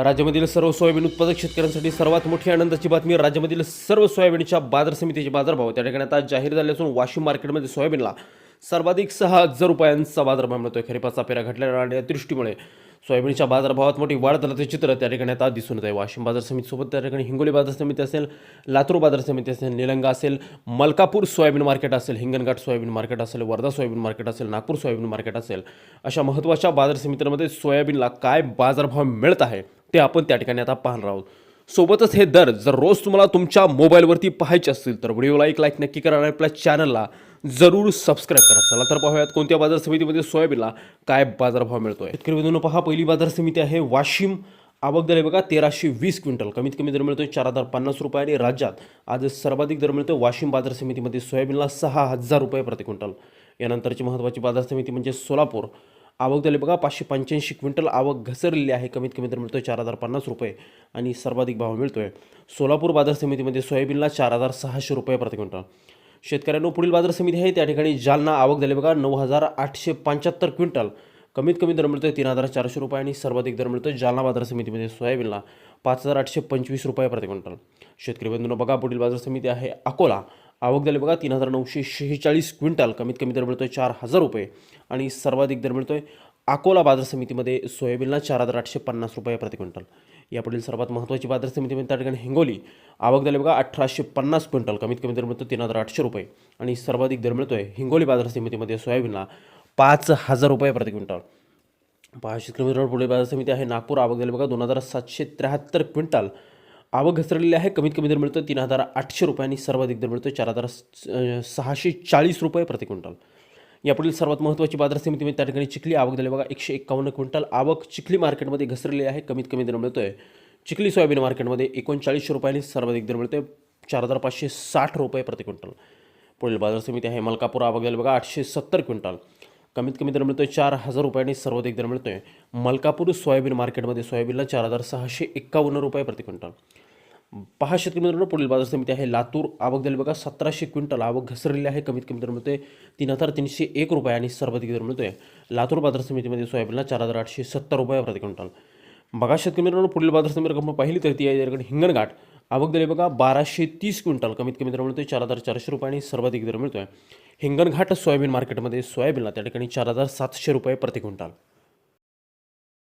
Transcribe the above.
राज्यामधील सर्व सोयाबीन उत्पादक शेतकऱ्यांसाठी सर्वात मोठी आनंदाची बातमी राज्यामधील सर्व सोयाबीनच्या बाजार समितीचे बाजारभाव. त्या ठिकाणी आता जाहीर झाले असून वाशिम मार्केटमध्ये सोयाबीनला सर्वाधिक सहा हजार रुपयांचा बाजारभाव मिळतोय. खरीपाचा पेरा घटलेला आणि दृष्टीमुळे सोयाबीनच्या बाजारभावात मोठी वाढ झाल्याचं चित्र त्या ठिकाणी आता दिसून येत आहे. वाशिम बाजार समितीसोबत त्या ठिकाणी हिंगोली बाजार समिती असेल लातूर बाजार समिती असेल निलंगा असेल मलकापूर सोयाबीन मार्केट असेल हिंगणघाट सोयाबीन मार्केट असेल वर्धा सोयाबीन मार्केट असेल नागपूर सोयाबीन मार्केट असेल अशा महत्त्वाच्या बाजार समित्यांमध्ये सोयाबीनला काय बाजारभाव मिळत आहे? ते आपण त्या ठिकाणी आता पाहणार आहोत. सोबतच हे दर जर रोज तुम्हाला तुमच्या मोबाईलवरती पाहायचे असतील तर व्हिडिओला एक लाईक नक्की करा आणि आपल्या चॅनलला जरूर सबस्क्राईब करा. चला तर पाहूयात कोणत्या बाजार समितीमध्ये सोयाबीनला काय बाजारभाव मिळतोय. शेतकरी बंधूंनो पहा पहिली बाजार समिती आहे वाशिम. आवक दर आहे बघा तेराशे वीस क्विंटल. कमीत कमी दर मिळतोय चार हजार पन्नास रुपये आणि राज्यात आज सर्वाधिक दर मिळतोय वाशिम बाजार समितीमध्ये सोयाबीनला सहा हजार रुपये प्रति क्विंटल. यानंतरची महत्त्वाची बाजार समिती म्हणजे सोलापूर. आवक झाली बघा पाचशे पंच्याऐंशी क्विंटल आवक घसरलेली आहे. कमीत कमी दर मिळतोय चार हजार पन्नास रुपये आणि सर्वाधिक भाव मिळतोय. सोलापूर बाजार समितीमध्ये सोयाबीनला चार हजार सहाशे रुपये प्रति क्विंटल. शेतकऱ्यांनो पुढील बाजार समिती आहे. त्या ठिकाणी जालना आवक झाली बघा नऊ हजार आठशे पंच्याहत्तर क्विंटल. कमीत कमी दर मिळतोय तीन हजार चारशे रुपये आणि सर्वाधिक दर मिळतोय जालना बाजार समितीमध्ये सोयाबीनला पाच हजार आठशे पंचवीस रुपये प्रति क्विंटल. शेतकरी बंधूंना बघा पुढील बाजार समिती आहे अकोला. आवक झाली बघा तीन हजार नऊशे शेहेचाळीस क्विंटल. कमीत कमी दर मिळतो आहे चार हजार रुपये. आणि सर्वाधिक दर मिळतो आहे अकोला बाजार समितीमध्ये सोयाबीनला चार हजार आठशे पन्नास रुपये प्रति क्विंटल. यापुढील सर्वात महत्त्वाची बाजार समितीमध्ये म्हणजे त्या ठिकाणी हिंगोली. आवक झाली बघा अठराशे पन्नास क्विंटल. कमीत कमी दर मिळतो तीन हजार आठशे रुपये. आणि सर्वाधिक दर मिळतो आहे हिंगोली बाजार समितीमध्ये सोयाबीनला पाच हजार रुपये प्रति क्विंटल. पाचशे किलोमीटर मित्रांनो पुढे बाजार समिती आहे नागपूर. आवक झाली बघा दोन हजार सातशे त्र्याहत्तर क्विंटल. आवक घसरलेली आहे. कमीत कमी दर मिळतो तीन हजार आठशे रुपयांनी सर्वाधिक दर मिळतो चार हजार सहाशे चाळीस रुपये प्रति क्विंटल. यापुढील सर्वात महत्त्वाची बाजार समितीमध्ये त्या ठिकाणी चिखली आवक झाली. बघा एकशे एकावन्न क्विंटल आवक चिखली मार्केटमध्ये घसरलेली आहे. कमीत कमी दर मिळतो आहे चिखली सोयाबीन मार्केटमध्ये एकोणचाळीसशे रुपयांनी सर्वाधिक दर मिळतोय. चार हजार पाचशे साठ रुपये प्रति क्विंटल. पुढील बाजार समिती आहे. मलकापूर आवक झाली. बघा आठशे सत्तर क्विंटल. कमीत कमी दर मिळतोय चार हजार रुपयांनी सर्वाधिक दर मिळतोय. मलकापूर सोयाबीन मार्केटमध्ये सोयाबीनला चार हजार सहाशे एक्कावन्न रुपये प्रति क्विंटल. पहा शेतकरी मित्रांनो पुढील बाजार समिती आहे लातूर. आवक झाली बघा सतराशे क्विंटल. आवक घसरलेली आहे. कमीत कमी दर मिळतोय तीन हजार तीनशे एक रुपये आणि सर्वाधिक दर मिळतोय. लातूर बाजार समितीमध्ये सोयाबीनला चार हजार आठशे सत्तर रुपये प्रति क्विंटल. बघा शेतकरी मित्रांनो पुढील बाजार समिती रक्कम पाहिली तर ती आहे हिंगणघाट. आवक बघा बाराशे तीस क्विंटल कमीत कमी दर मिळतोय चार हजार चारशे रुपये आणि सर्वाधिक दर मिळतोय. हिंगणघाट सोयाबीन मार्केटमध्ये सोयाबीनला त्या ठिकाणी चार हजार सातशे रुपये प्रति क्विंटल.